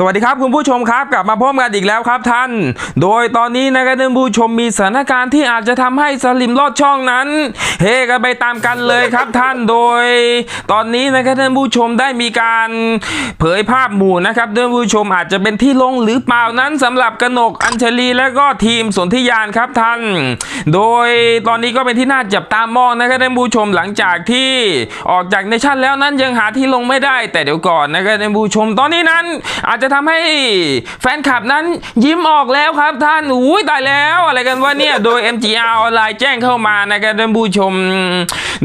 สวัสดีครับคุณผู้ชมครับกลับมาพบกันอีกแล้วครับท่าน โดยตอนนี้นะครับท่านผู้ชมมีสถานการณ์ที่อาจจะทำให้สลิมลอดช่องนั้น เฮกันไปตามกันเลยครับท่านโดย ตอนนี้นะครับท่านผู้ชมได้มีการเผยภาพหมู่นะครับท่านผู้ชมอาจจะเป็นที่ลงหรือเปล่านั้นสำหรับกนกอัญชลีและก็ทีมสนธิยานครับท่าน โดยตอนนี้ก็เป็นที่น่าจับตามองนะครับท่านผู้ชมหลังจากที่ออกจากในชั่นแล้วนั้นยังหาที่ลงไม่ได้ แต่เดี๋ยวก่อนนะครับท่านผู้ชมตอนนี้นั้นอาจจะทำให้แฟนคลับนั้นยิ้มออกแล้วครับท่านอุ้ยตายแล้วอะไรกันวะเนี่ยโดย MGR ออนไลน์แจ้งเข้ามานะครับท่านผู้ชม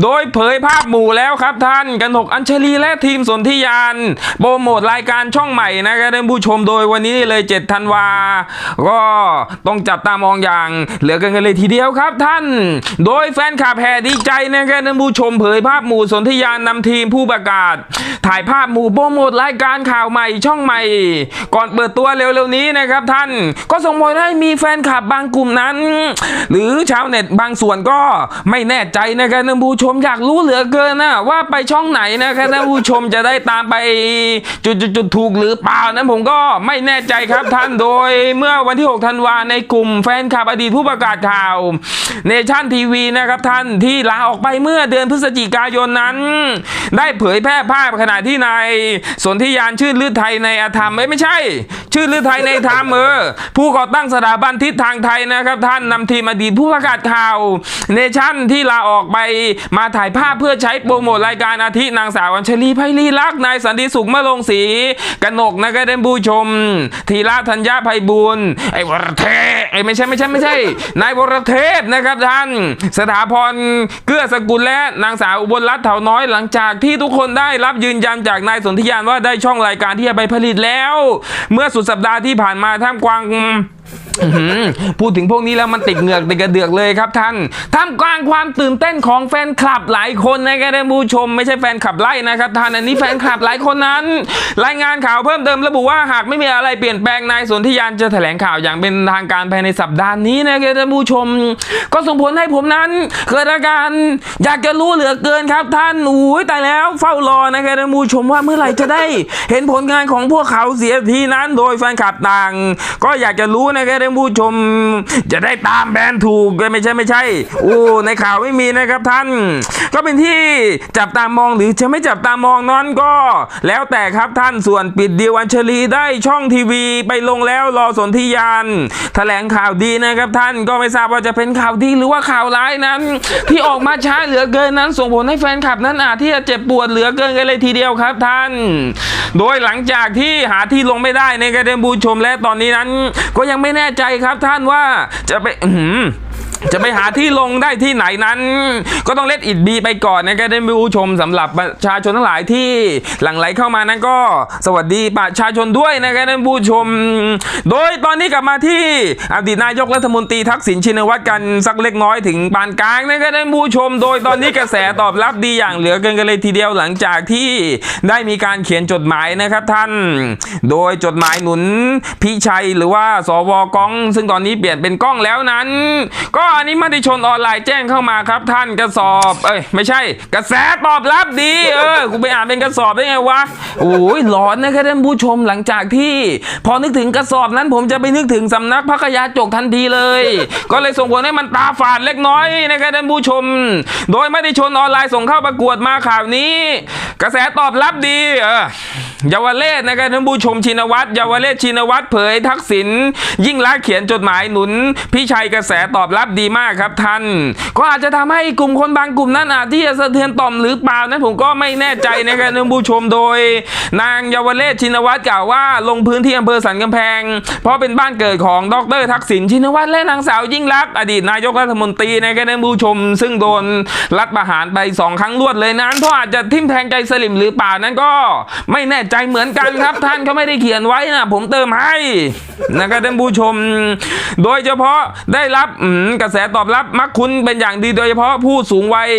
โดยเผยภาพหมู่แล้วครับท่านกนกอัญชลีและทีมสนธิยานโปรโมทรายการช่องใหม่นะครับท่านผู้ชมโดยวันนี้เลย7ธันวาก็ต้องจับตามองอย่างเหลือกันกันเลยทีเดียวครับท่าน โดยแฟนคลับแห่ดีใจนะครับท่านผู้ชมเผยภาพหมู่สนธิยานนำทีมผู้ประกาศ ถ่ายภาพหมู่โปรโมทรายการข่าวใหม่ช่องใหม่ก่อนเปิดตัวเร็วๆนี้นะครับท่านก็ส่งผลให้มีแฟนคลับบางกลุ่มนั้น หรือชาวเน็ตบางส่วนก็ไม่แน่ใจนะครับท่านผู้ชมอยากรู้เหลือเกินนะว่าไปช่องไหนนะครับท่านผู้ชมจะได้ตามไปจุดๆถูกหรือเปล่านั้นผมก็ไม่แน่ใจครับท่านโดยเมื่อวันที่ 6 ธันวาในกลุ่มแฟนคลับอดีตผู้ประกาศข่าวเนชั่นทีวีนะครับท่านที่ลาออกไปเมื่อเดือนพฤศจิกายนนั้น ได้เผยแพร่ภาพขณะที่นายสนธิยานชื่นลือไทยในอาธรรมอ้ยไม่ใช่ ชื่นลือไทยในธรรมเออผู้ก่อตั้งสถาบันทิศทางไทยนะครับ ท่านนำทีมอดีตผู้ประกาศข่าวเนชั่นที่ลาออกไปมาถ่ายภาพเพื่อใช้โปรโมทรายการอาทินางสาวอัญชลีไพลีลักษ์นายสันติสุขมะลงศรีกนกนะครับท่านผู้ชม ธีระธัญญาไพบูลย์ไอ้วรเทพไอ้ไม่ใช่ไม่ใช่ไม่ใช่ นายวรเทพนะครับท่าน สถาพรเกื้อสกุลและนางสาวอุบลรัตน์เถาน้อยหลังจากที่ทุกคนได้รับยืนยันจากนายสนธิยานว่าได้ช่องรายการที่จะไปผลิตแล้วเมื่อสุดสัปดาห์ที่ผ่านมาท่ามกลาง อื้อหือพูดถึงพวกนี้แล้วมันติดเหงือกติดกระเดือกเลยครับท่านท่ามกลางความตื่นเต้นของแฟนคลับหลายคนนะครับท่านผู้ชมไม่ใช่แฟนคลับไล่นะครับท่านอันนี้แฟนคลับหลายคนนั้น รายงานข่าวเพิ่มเติมระบุว่าหากไม่มีอะไรเปลี่ยนแปลงนายสนธิยานจะแถลงข่าวอย่างเป็นทางการภายในสัปดาห์นี้นะครับท่านผู้ชม ก็ส่งผลให้ผมนั้นเกิดอาการอยากจะรู้เหลือเกินครับท่านอุ้ยแต่แล้วเฝ้ารอนะครับท่านผู้ชมว่าเมื่อไหร่จะได้ เห็นผลงานของพวกเขาเสียทีนั้น โดยแฟนคลับต่าง ก็อยากจะรู้นะครับท่านผู้ชม จะได้ตามแบรนด์ถูกไม่ใช่ไม่ใช่ โอ้ในข่าวไม่มีนะครับท่าน ก็เป็นที่จับตามองหรือจะไม่จับตามองนั้นก็ แล้วแต่ครับท่านส่วนปิดดีลอัญชลีได้ช่องทีวีไปลงแล้วรอสนธิยานแถลงข่าวดีนะครับท่านก็ไม่ทราบว่าจะเป็นข่าวดีหรือว่าข่าวร้ายนั้น ที่ออกมาช้าเหลือเกินนั้น ส่งผลให้แฟนคลับนั้นอาจที่จะเจ็บปวดเหลือเกินกันเลยทีเดียวครับท่าน โดยหลังจากที่หาที่ลงไม่ได้ในกระเด็นบูชมและตอนนี้นั้น ก็ยังไม่แน่ใจครับท่านว่าจะไปอื จะไปหาที่ลงได้ที่ไหนนั้น ก็ต้องเล็ดอิดบีไปก่อนนะครับท่านผู้ชมสำหรับประชาชนทั้งหลายที่หลั่งไหลเข้ามานั้นก็สวัสดีประชาชนด้วยนะครับท่านผู้ชม โดยตอนนี้กลับมาที่อดีตนายกรัฐมนตรีทักษิณชินวัตรกันสักเล็กน้อยถึงปานกลางนะครับท่านผู้ชม โดยตอนนี้กระแสตอบรับดีอย่างเหลือเกินกันเลยทีเดียวหลังจากที่ได้มีการเขียนจดหมายนะครับท่าน โดยจดหมายหนุนพิชัยหรือว่าสวกอง ซึ่งตอนนี้เปลี่ยนเป็นกล้องแล้วนั้น ก็อันนี้มติชนออนไลน์แจ้งเข้ามาครับท่านกระสอบ เอ้ยไม่ใช่ กระแสตอบรับดีเออกูไปอ่านเป็นกระสอบได้ไงวะโอ้ยหลอนนะครับท่านผู้ชมหลังจากที่ พอนึกถึงกระสอบนั้นผมจะไปนึกถึงสำนักพระกยาจกทันทีเลย ก็เลยส่งผลให้มันตาฝาดเล็กน้อยนะครับท่านผู้ชม โดยมติชนออนไลน์ส่งเข้าประกวดมาข่าวนี้ กระแสตอบรับดีเออเยาวเลศนะครับท่านผู้ชมชินวัตรเยาวเลศชินวัตรเผยทักษิณยิ่งลักษณ์เขียนจดหมายหนุนพี่ชัยกระแสตอบรับดีมากครับท่าน ก็อาจจะทำให้กลุ่มคนบางกลุ่มนั้นอาจที่จะสะเทือนต่อมหรือเปล่านั้นผมก็ไม่แน่ใจนะครับท่านผู้ชมโดย นางเยาวเลศชินวัตรกล่าวว่าลงพื้นที่อำเภอสันกำแพง เพราะเป็นบ้านเกิดของดรทักษิณชินวัตรและนางสาวยิ่งลักอดีตนายกรัฐมนตรีนะครับท่านผู้ชม ซึ่งโดนรัฐประหารไปสองครั้งรวดเลยนั้นเพราะอาจจะทิ่มแทงใจสลิมหรือเปล่านั้นก็ไม่แน่ใจเหมือนกันครับท่านเขาไม่ได้เขียนไว้นะผมเติมให้นะครับท่านผู้ชม โดยเฉพาะได้รับกระแสแสตอบรับมักคุ้นเป็นอย่างดีโดยเฉพาะผู้สูงวัย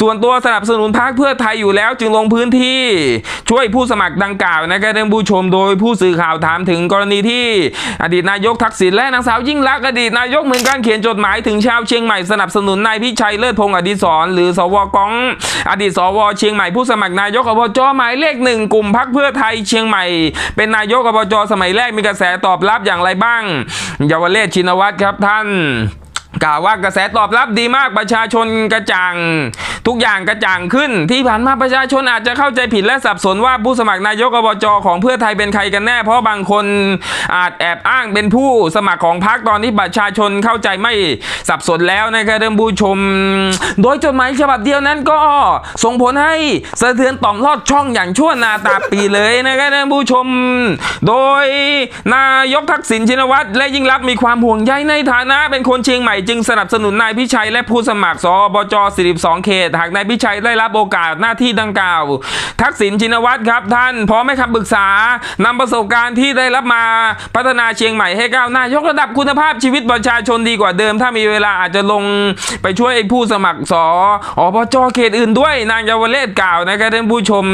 ส่วนตัวสนับสนุนพรรคเพื่อไทยอยู่แล้วจึงลงพื้นที่ ช่วยผู้สมัครดังกล่าวนะครับท่านผู้ชมโดยผู้สื่อข่าวถามถึงกรณีที่ อดีตนายกทักษิณและนางสาวยิ่งลักษณ์อดีตนายกเหมือนกันเขียนจดหมายถึงชาวเชียงใหม่สนับสนุนนายพิชัยเลิศพงศ์อดิศรหรือสวกอง อดีตสวเชียงใหม่ผู้สมัครนายกอบจหมายเลขหนึ่งกลุ่มพักเพื่อไทยเชียงใหม่ เป็นนายกอบจสมัยแรกมีกระแสตอบรับอย่างไรบ้าง เยาวเลศชินวัตรครับท่าน กล่าวว่ากระแสตอบรับดีมากประชาชนกระจ่างทุกอย่างกระจ่างขึ้น ที่ผ่านมาประชาชนอาจจะเข้าใจผิดและสับสนว่าผู้สมัครนายกอบจของเพื่อไทยเป็นใครกันแน่ เพราะบางคนอาจแอบอ้างเป็นผู้สมัครของพรรคตอนนี้ประชาชนเข้าใจไม่สับสนแล้วนะครับท่านผู้ชม โดยจดหมายฉบับเดียวนั้นก็ส่งผลให้สะเทือนต่อมลอดช่องอย่างชั่วนาตาปีเลยนะครับท่านผู้ชม โดยนายกทักษิณชินวัตรและยิ่งรักมีความห่วงใยในฐานะเป็นคนเชียงใหม่จึงสนับสนุนนายพิชัยและผู้สมัครสอบจ 42 เขต หากนายพิชัยได้รับโอกาสหน้าที่ดังกล่าว ทักษิณชินวัตรครับท่านพร้อมให้คำปรึกษานำประสบการณ์ที่ได้รับมาพัฒนาเชียงใหม่ให้ก้าวหน้ายกระดับคุณภาพชีวิตประชาชนดีกว่าเดิม ถ้ามีเวลาอาจจะลงไปช่วยผู้สมัครสอบจเขตอื่นด้วย นางเยาวเลศกล่าวนะครับท่านผู้ชม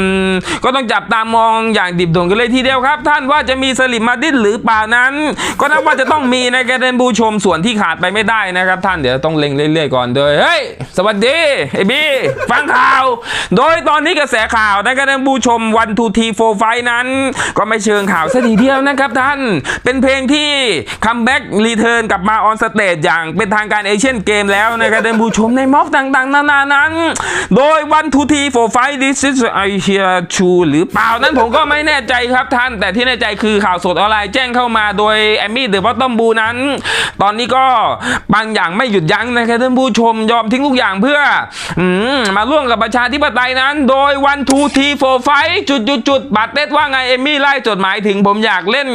ก็ต้องจับตามองอย่างดิบดวนกันเลยทีเดียวครับ ท่านว่าจะมีสลิมมาดิ้นหรือเปล่านั้น ก็นับว่าจะต้องมีนะครับท่านผู้ชมส่วนที่ขาดไปไม่ได้นะครับครับท่านเดี๋ยวต้องเล็งเรื่อยๆก่อนเลยเฮ้ยสวัสดีไอ้บีฟังข่าว โดยตอนนี้กระแสข่าวนะครับท่านผู้ชมวันทูทีโฟไฟนั้น ก็ไม่เชิงข่าวซะทีเดียวนะครับท่าน เป็นเพลงที่คัมแบ็กรีเทิร์นกลับมาออนสเตจอย่างเป็นทางการเอเชียนเกมแล้วนะครับท่านผู้ชมในม็อกต่างๆ นานานั้น โดยวันทูทีโฟไฟดิส is I hear true หรือเปล่านั้นผมก็ไม่แน่ใจครับท่าน แต่ที่แน่ใจคือข่าวสดออนไลน์แจ้งเข้ามาโดยแอมมี่เดอะบอตตอมบูนั้น ตอนนี้ก็บางอย่างไม่หยุดยั้งนะครับท่านผู้ชมยอมทิ้งทุกอย่างเพื่ออมาร่วมกับประชาธิปไตยนั้น โดยวันทูทีโฟไฟจุดจุดจุดบัตเต็ดว่าไงเอมี่ไล่จดหมายถึงผมอยากเล่น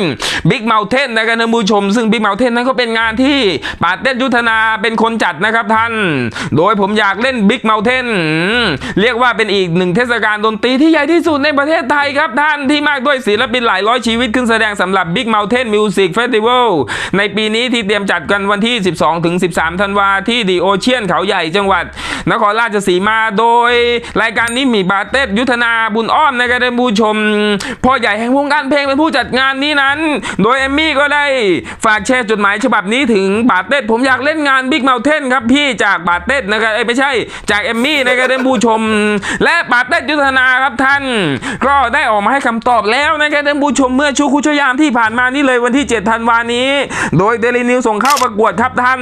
บิ๊กเม t เทนนะครับท่านผู้ชม ซึ่งบิ๊กเม t เทนนั้นก็เป็นงานที่ปาเต็ดยุทธนาเป็นคนจัดนะครับท่าน โดยผมอยากเล่นบิ๊กเม t เทนเรียกว่าเป็นอีกหนึ่งเทศกาลดนตรีที่ใหญ่ที่สุดในประเทศไทยครับท่านที่มากด้วยศิลปินหลายร้อยชีวิตขึ้นแสดงสำหรับ Big Mountain Music Festival ในปีนี้ที่เตรียมจัดกันวันที่ 12ถึง13ธันวาที่ดีโอเชียนเขาใหญ่จังหวัด นครราชสีมาโดย รายการนี้มีบาเต้ยุทธนาบุญอ้อมนะครับท่านผู้ชมพ่อใหญ่แห่งวงการเพลงเป็นผู้จัดงานนี้นั้น โดยเอมมี่ก็ได้ฝากแชร์จดหมายฉบับนี้ถึงบาเต้ผมอยากเล่นงาน Big Mountain ครับพี่จากบาเต้นะครับเอ้ไม่ใช่จากเอมมี่นะครับท่านผู้ชม และบาเต้ยุทธนาครับท่าน ก็ได้ออกมาให้คำตอบแล้วนะครับท่านผู้ชมเมื่อชูคุชยามที่ผ่านมานี่เลยวันที่ 7 ธันวานี้ โดยเดลินิวส่งเข้าประกวดครับท่าน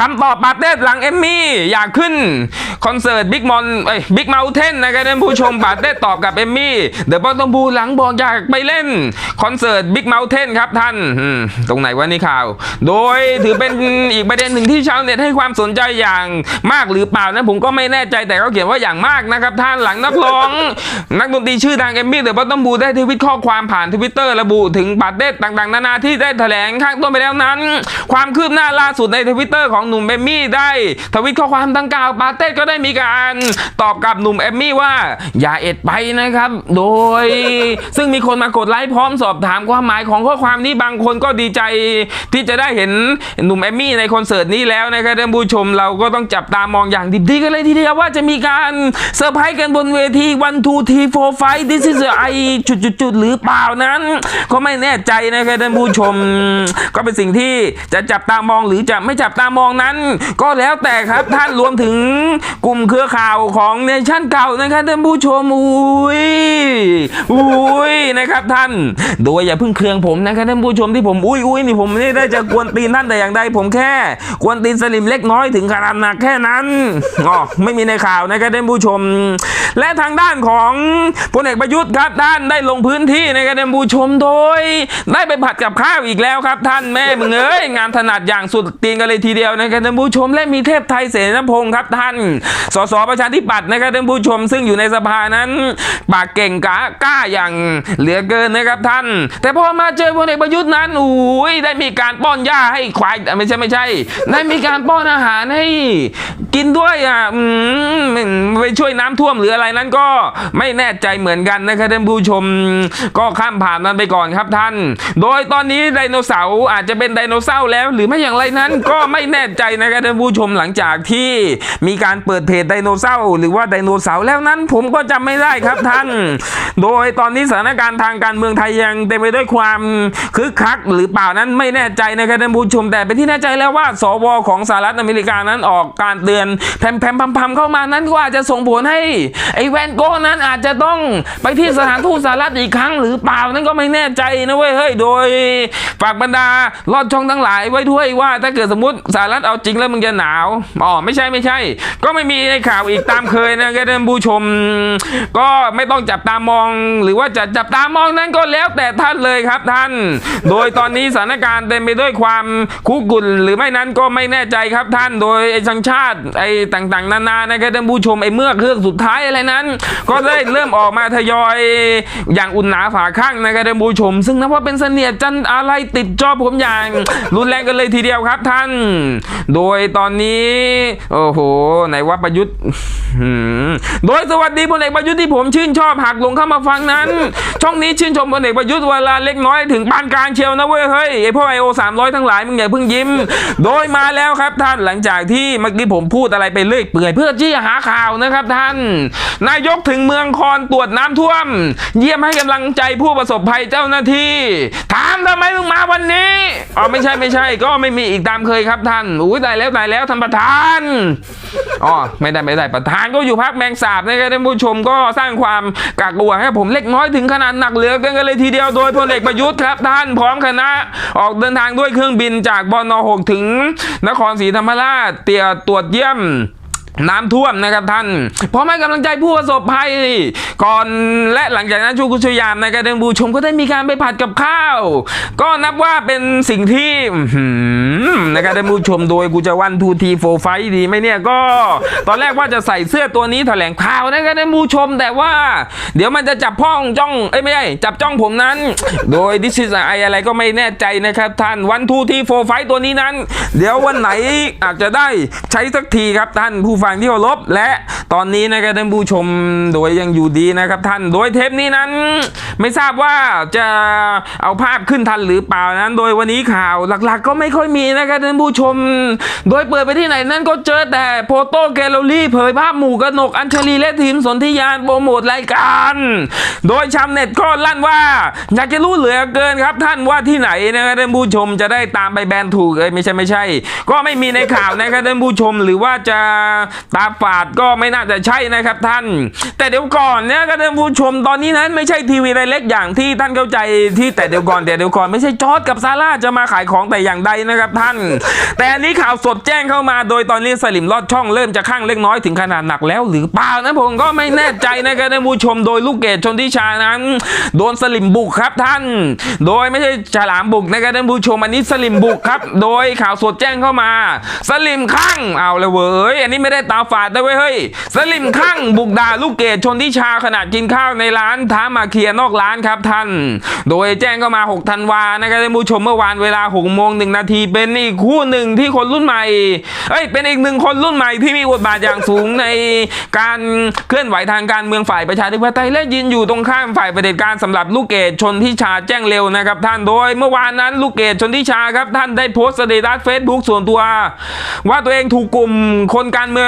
คำตอบปาเต้หลังเอมมี่อยากขึ้นคอนเสิร์ตบิ๊กมอนเอ้ยบิ๊กเมลเทนนะครับท่านผู้ชมปาเต้ตอบกับเอมมี่เดอะบอตตอมบูหลังบอกอยากไปเล่นคอนเสิร์ตบิ๊กเมลเทนครับท่านตรงไหนวะนี่ข่าว โดยถือเป็นอีกประเด็นหนึ่งที่ชาวเน็ตให้ความสนใจอย่างมากหรือเปล่านะผมก็ไม่แน่ใจแต่เขาเขียนว่าอย่างมากนะครับท่านหลังนักร้อง นักดนตรีชื่อดังเอมมี่เดอะบอตตอมบูได้ทวิตข้อความผ่านทวิตเตอร์ระบุถึงปาเต้ต่างๆ นานาที่ได้แถลงข้างต้นไปแล้วนั้น ความคืบหน้าล่าสุดในทวิตเตอร์ของหนุ่มเอมมี่ได้ ทวิตข้อความดังกล่าวปาเต้ก็ได้มีการตอบกับหนุ่มเอมมี่ว่า อย่าเอ็ดไปนะครับ โดย ซึ่งมีคนมากดไลค์พร้อมสอบถามความหมายของข้อความนี้บางคนก็ดีใจ ที่จะได้เห็นหนุ่มเอมมี่ในคอนเสิร์ตนี้แล้วนะครับท่านผู้ชมเราก็ต้องจับตามองอย่างดีๆกันเลยทีเดียวว่าจะมีการเซอร์ไพรส์กันบนเวทีวันทูทีโฟไฟดิซิสไอจุดๆๆหรือเปล่านั้น ก็ไม่แน่ใจนะครับท่านผู้ชม ก็เป็นสิ่งที่จะจับตามองหรือจะไม่จับตามองนั้นก็แล้วแต่ครับท่านรวมถึงกลุ่มเครือข่าวของเนชั่นเก่านะครับท่านผู้ชมอุ้ยอุ้ยนะครับท่าน โดยอย่าเพิ่งเครืองผมนะครับท่านผู้ชมที่ผมอุ้ยอุ้ยนี่ผมไม่ได้จะกวนตีนท่านแต่อย่างใดผมแค่กวนตีนสลิมเล็กน้อยถึงขนาดหนักแค่นั้นอ๋อไม่มีในข่าวนะครับท่านผู้ชม และทางด้านของพลเอกประยุทธ์ครับท่านได้ลงพื้นที่นะครับท่านผู้ชมโดย ได้ไปผัดกับข้าวอีกแล้วครับ ท่านแม่มึงเอ้ยงานถนัดอย่างสุดตีนกันเลยทีเดียวนะครับท่านผู้ชมและมีเทพไทยเสนพงศ์ครับท่าน สสประชาธิปัตย์นะครับท่านผู้ชมซึ่งอยู่ในสภานั้น ปากเก่งกากล้าอย่างเหลือเกินนะครับท่าน แต่พอมาเจอพลเอกประยุทธ์นั้นโอ้ยได้มีการป้อนหญ้าให้ควายอ่ไม่ใช่ไม่ใช่ ได้มีการป้อนอาหารให้กินด้วยอะไปช่วยน้ำท่วมหรืออะไรนั้นก็ไม่แน่ใจเหมือนกันนะครับท่านผู้ชมก็ข้ามผ่านนั้นไปก่อนครับท่าน โดยตอนนี้ไดโนเสาร์อาจจะเป็นไดโนเสาร์แล้ว หรือไม่อย่างไรนั้นก็ไม่แน่ใจนะครับท่านผู้ชมหลังจากที่มีการเปิดเพจไดโนเสาร์หรือว่าไดโนเสาร์แล้วนั้นผมก็จำไม่ได้ครับท่าน โดยตอนนี้สถานการณ์ทางการเมืองไทยยังเต็มไปด้วยความคึกคัก หรือเปล่านั้นไม่แน่ใจนะครับท่านผู้ชมแต่เป็นที่แน่ใจแล้วว่า สวของสหรัฐอเมริกานั้นออกการเตือนแผ่มๆพำๆเข้ามานั้นก็อาจจะส่งผลให้ไอ้แวนโก้นั้นอาจจะต้องไปที่สถานทูตสหรัฐอีกครั้ง หรือเปล่านั้นก็ไม่แน่ใจนะเว้ยเฮ้ยโดยฝากบรรดาลอดช่องทั้งหลายไว้ด้วยว่าถ้าเกิดสมมติสหรัฐเอาจริงแล้วมึงจะหนาวอ๋อไม่ใช่ไม่ใช่ ก็ไม่มีในข่าวอีกตามเคยนะครับท่านผู้ชม ก็ไม่ต้องจับตามอง หรือว่าจะจับตามองนั้นก็แล้วแต่ท่านเลยครับท่าน โดยตอนนี้สถานการณ์เต็มไปด้วยความคุกุ่นหรือไม่นั้นก็ไม่แน่ใจครับท่าน โดยไอ้ชังชาติไอ้ต่างๆ นานานะครับท่านผู้ชมไอ้เมื่อกเครื่องสุดท้ายอะไรนั้น ก็ได้เริ่มออกมาทยอยอย่างอุ่นหนาฝาข้างนะครับท่านผู้ชม ซึ่งนับว่าเป็นเสนียดจันอะไรติดจอผมอย่าง รุนแรงกันเลยทีเดียวครับท่านโดยตอนนี้ โอ้โหไหนว่าประยุทธ์โดยสวัสดีพลเอกประยุทธ์ที่ผมชื่นชอบหากลงเข้ามาฟังนั้น ช่องนี้ชื่นชมพลเอกประยุทธ์เวลาเล็กน้อยถึงปานกลางเชียวนะเว้ยเฮ้ยไอพวกไอโอสามร้อยทั้งหลายมึงอย่าเพิ่งยิ้ม โดยมาแล้วครับท่านหลังจากที่เมื่อกี้ผมพูดอะไรไปเรื่อยเปื่อยเพื่อที่จะหาข่าวนะครับท่าน นายกถึงเมืองคอนตรวจน้ำท่วม เยี่ยมให้กำลังใจผู้ประสบภัยเจ้าหน้าที่ ถามทำไมมึงมาวันนี้อ๋อไม่ใช่ไม่ใช่ ก็ไม่มีอีกตามเคยครับท่านอุ้ยตายแล้วตายแล้วท่านประธานอ๋อไม่ได้ไม่ได้ประธานก็อยู่พักแมงสาบนะครับท่านผู้ชมก็สร้างความกากลัวให้ผมเล็กน้อยถึงขนาดหนักเหลือเกินกันเลยทีเดียวโดยพลเอกประยุทธ์ครับ ท่านพร้อมคณะออกเดินทางด้วยเครื่องบินจากบนหกถึงนครศรีธรรมราชเตียตรวจเยี่ยม น้ำท่วมนะครับท่านพร้อมให้กำลังใจผู้ประสบภัย ก่อนและหลังจากนั้นชูกุชยามในะครับท่านผู้ชมก็ได้มีการไปผัดกับข้าว ก็นับว่าเป็นสิ่งที่อื้อหือนะครับท่านผู้ชมโดยกูจะวันทูทีโฟไฟดีไหมเนี่ยก็ ตอนแรกว่าจะใส่เสื้อตัวนี้แถลงข่าวนะครับท่านผู้ชม แต่ว่า เดี๋ยวมันจะจับพ้องจ้องเอ้ยไม่ใช่จับจ้องผมนั้น โดยดิชิสไออะไรก็ไม่แน่ใจนะครับท่านวันทูทีโฟไฟตัวนี้นั้น เดี๋ยววันไหนอาจจะได้ใช้สักทีครับท่านผู้ฟังที่เคารพและตอนนี้นะครับท่านผู้ชมโดยยังอยู่ดีนะครับท่านโดยเทปนี้นั้น ไม่ทราบว่าจะเอาภาพขึ้นทันหรือเปล่านั้น โดยวันนี้ข่าวหลักๆ ก็ไม่ค่อยมีนะครับท่านผู้ชม โดยเปิดไปที่ไหนนั้นก็เจอแต่โฟโต้แกลเลอรี่เผยภาพหมู่กนกอัญชลีและทีมสนธิยานโปรโมทรายการ โดยชาวเน็ตก็ลั่นว่า อยากจะรู้เหลือเกินครับท่านว่าที่ไหนนะครับท่านผู้ชมจะได้ตามไปแบนถูกเอ้ยไม่ใช่ไม่ใช่ ก็ไม่มีในข่าวนะครับท่านผู้ชมหรือว่าจะตาฝาดก็ไม่น่าจะใช่นะครับท่าน แต่เดี๋ยวก่อนเนี่ยครับท่านผู้ชมตอนนี้นั้นไม่ใช่ทีวีรายเล็กอย่างที่ท่านเข้าใจที่แต่เดี๋ยวก่อนแต่เดี๋ยวก่อนไม่ใช่จอร์ดกับซาร่าจะมาขายของแต่อย่างใดนะครับท่าน แต่อันนี้ข่าวสดแจ้งเข้ามา โดยตอนนี้สลิมลอดช่องเริ่มจะข้างเล็กน้อยถึงขนาดหนักแล้ว หรือเปล่านะผมก็ไม่แน่ใจนะครับท่านผู้ชมโดยลูกเกดชนทิชานั้น โดนสลิมบุกครับท่าน โดยไม่ใช่ฉลามบุกนะครับท่านผู้ชมอันนี้สลิมบุกครับ โดยข่าวสดแจ้งเข้ามา สลิมข้างเอาเลยเว้ยอันนี้ไม่ได้ตาฝาดนะเว้ยเฮ้ย สลิมข้างบุกดาลูกเกดชนทิชาขณะกินข้าวในร้านท้ามาเคลียร์นอกร้านครับท่าน โดยแจ้งเข้ามา 6 ธันวานะครับท่านผู้ชมเมื่อวานเวลา6โมงหนึ่งนาทีเป็นอีกคู่หนึ่งที่คนรุ่นใหม่เอ้ยเป็นอีกหนึ่งคนรุ่นใหม่ที่มีบทบาทอย่างสูงในการเคลื่อนไหวทางการเมืองฝ่ายประชาธิปไตยและยืนอยู่ตรงข้ามฝ่ายประเผด็จการสำหรับลูกเกดชนทิชาแจ้งเร็วนะครับท่านโดยเมื่อวานนั้นลูกเกดชนทิชาครับท่านได้โพสต์สเตตัสเฟซบุ๊กส่วนตัว ว่าตัวเองถูกกลุ่มคนการเมือง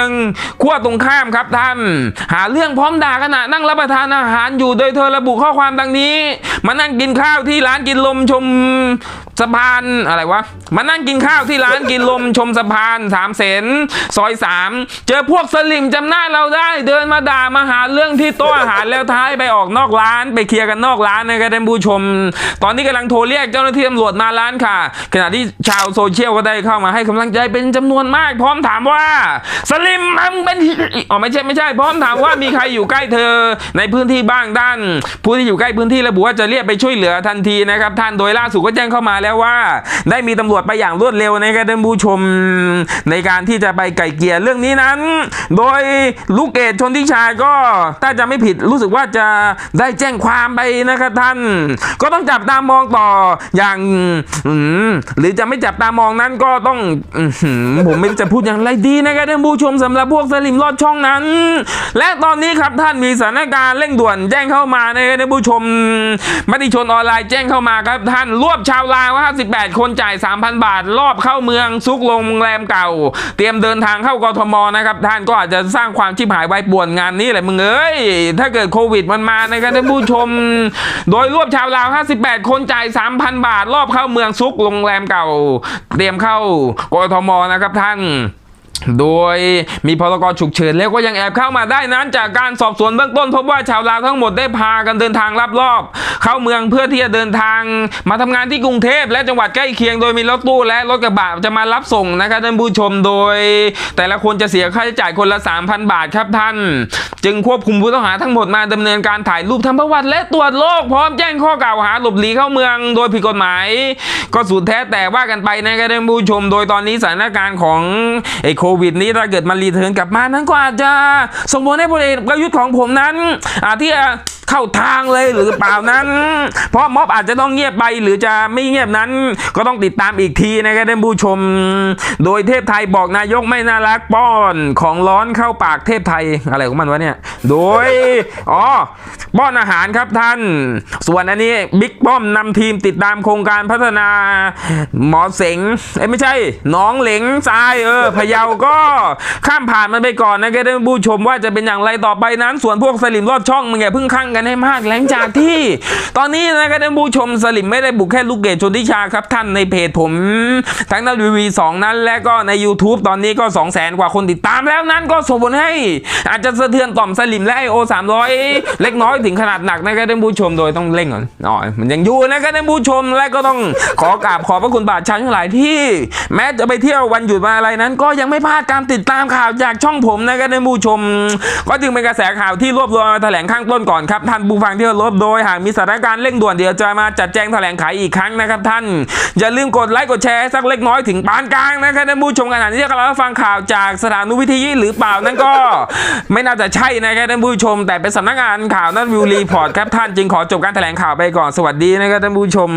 ขั้วตรงข้ามครับท่าน หาเรื่องพร้อมด่าขณะนั่งรับประทานอาหารอยู่โดยเธอระบุข้อความดังนี้ มานั่งกินข้าวที่ร้านกินลมชมสะพานอะไรวะมานั่งกินข้าวที่ร้านกินลมชมสะพานสามเสนซอยสามเจอพวกสลิมจำหน้าเราได้ เดินมาด่ามาหาเรื่องที่โต๊ะอาหารแล้วท้ายไปออกนอกร้าน ไปเคลียร์กันนอกร้านนะครับท่านผู้ชม ตอนนี้กำลังโทรเรียกเจ้าหน้าที่ตำรวจมาร้านค่ะ ขณะที่ชาวโซเชียลก็ได้เข้ามาให้กำลังใจเป็นจำนวนมาก พร้อมถามว่าสลิมมึงเป็นอ๋อไม่ใช่ไม่ใช่พร้อมถามว่ามีใครอยู่ใกล้เธอในพื้นที่บ้างด้าน ผู้ที่อยู่ใกล้พื้นที่ระบุว่าจะเรียกไปช่วยเหลือทันทีนะครับท่านโดยล่าสุดก็แจ้งเข้ามาแล้วว่า ได้มีตำรวจไปอย่างรวดเร็วนะครับท่านผู้ชม ในการที่จะไปไก่เกลี่ยเรื่องนี้นั้น โดยลูกเกดชนทิชาก็ถ้าจะไม่ผิดรู้สึกว่าจะได้แจ้งความไปนะครับท่าน ก็ต้องจับตามองต่ออย่างหรือจะไม่จับตามองนั้นก็ต้องผมไม่จะพูดอย่างไรดีนะครับท่านผู้ชมสำหรับพวกสลิมลอดช่องนั้น และตอนนี้ครับท่านมีสถานการณ์เร่งด่วนแจ้งเข้ามาในครับท่านผู้ชมมติชนออนไลน์แจ้งเข้ามาครับท่านรวบชาวลาว58 คนจ่าย 3,000 บาท รอบเข้าเมืองซุกโรงแรมเก่า เตรียมเดินทางเข้ากรทมนะครับ ท่านก็อาจจะสร้างความชิบหายไว้ป่วนงานนี้แหละมึงเอ้ยถ้าเกิดโควิดมันมานะครับท่านผู้ชม โดยรวบชาวลาว 58 คนจ่าย 3,000 บาท รอบเข้าเมืองซุกโรงแรมเก่า เตรียมเข้ากรทมนะครับท่าน โดยมีพรกฉุกเฉินแล้วก็ยังแอบเข้ามาได้นั้น จากการสอบสวนเบื้องต้น พบว่าชาวลาวทั้งหมดได้พากันเดินทางลับรอบ เข้าเมืองเพื่อที่จะเดินทางมาทำงานที่กรุงเทพและจังหวัดใกล้เคียงโดยมีรถตู้และรถกระบะจะมารับส่งนะครับท่านผู้ชมโดย แต่ละคนจะเสียค่าใช้จ่ายคนละ 3,000 บาทครับท่าน จึงควบคุมผู้ต้องหาทั้งหมดมาดำเนินการถ่ายรูปทำประวัติและตรวจโรคพร้อมแจ้งข้อกล่าวหาหลบหนีเข้าเมือง โดยผิดกฎหมาย ก็สุดแท้แต่ว่ากันไปนะครับท่านผู้ชม โดยตอนนี้สถานการณ์ของไอ้โควิดนี้ถ้าเกิดมันรีเทิร์นกลับมานั้นก็อาจจะส่งผลให้พลเอกประยุทธ์ของผมนั้นอาจที่ เข้าทางเลยหรือเปล่านั้น เพราะม็อบอาจจะต้องเงียบไปหรือจะไม่เงียบนั้น ก็ต้องติดตามอีกทีนะครับท่านผู้ชม โดยเทพไทยบอกนายกไม่น่ารักป้อนของร้อนเข้าปากเทพไทยอะไรของมันวะเนี่ย โดยอ๋อป้อนอาหารครับท่าน ส่วนอันนี้บิ๊กป้อมนำทีมติดตามโครงการพัฒนาหมอเสงเอ้ยไม่ใช่น้องเหลงทรายเออพะเยาก็ข้ามผ่านมันไปก่อนนะครับท่านผู้ชมว่าจะเป็นอย่างไรต่อไปนั้น ส่วนพวกสลิมรอดช่องมึงอย่าเพิ่งข้างกันให้มากหลังจากที่ ตอนนี้นะครับท่านผู้ชมสลิมไม่ได้บุกแค่ลูกเกดชนทิชาครับท่านในเพจผมทั้งในวีสองนั้น และก็ใน YouTube ตอนนี้ก็ 2 0 0แสนกว่าคนติดตามแล้วนั้นก็ส่งผลให้ อาจจะสะเทือนต่อมสลิมและไอโอสามร้อยเล็กน้อยถึงขนาดหนักนะครับท่านผู้ชมโดยต้องเร่งก่อนอ๋อมันยังอยู่นะครับท่านผู้ชมและก็ต้องขอกราบขอบพระคุณบาทชาวทั้งหลายที่ แม้จะไปเที่ยววันหยุดมาอะไรนั้น ก็ยังไม่พลาดการติดตามข่าวจากช่องผมนะครับท่านผู้ชม ก็จึงเป็นกระแสข่าวที่รวบรวมมาแถลงข้างต้นก่อนครับท่านผู้ฟังที่เคารพโดย หากมีสถานการณ์เร่งด่วนเดี๋ยวจะมาจัดแจงแถลงไขอีกครั้งนะครับ ท่าน อย่าลืมกดไลค์กดแชร์สักเล็กน้อยถึงปานกลางนะครับท่านผู้ชมขณะที่กำลังรับฟังข่าวจากสถานุวิทยุหรือเปล่านั่นก็ ไม่น่าจะใช่นะครับท่านผู้ชม แต่เป็นสำนักงานข่าวนั่นวิวรีพอร์ตครับท่านจึงขอจบการแถลงข่าวไปก่อนสวัสดีนะครับท่านผู้ชม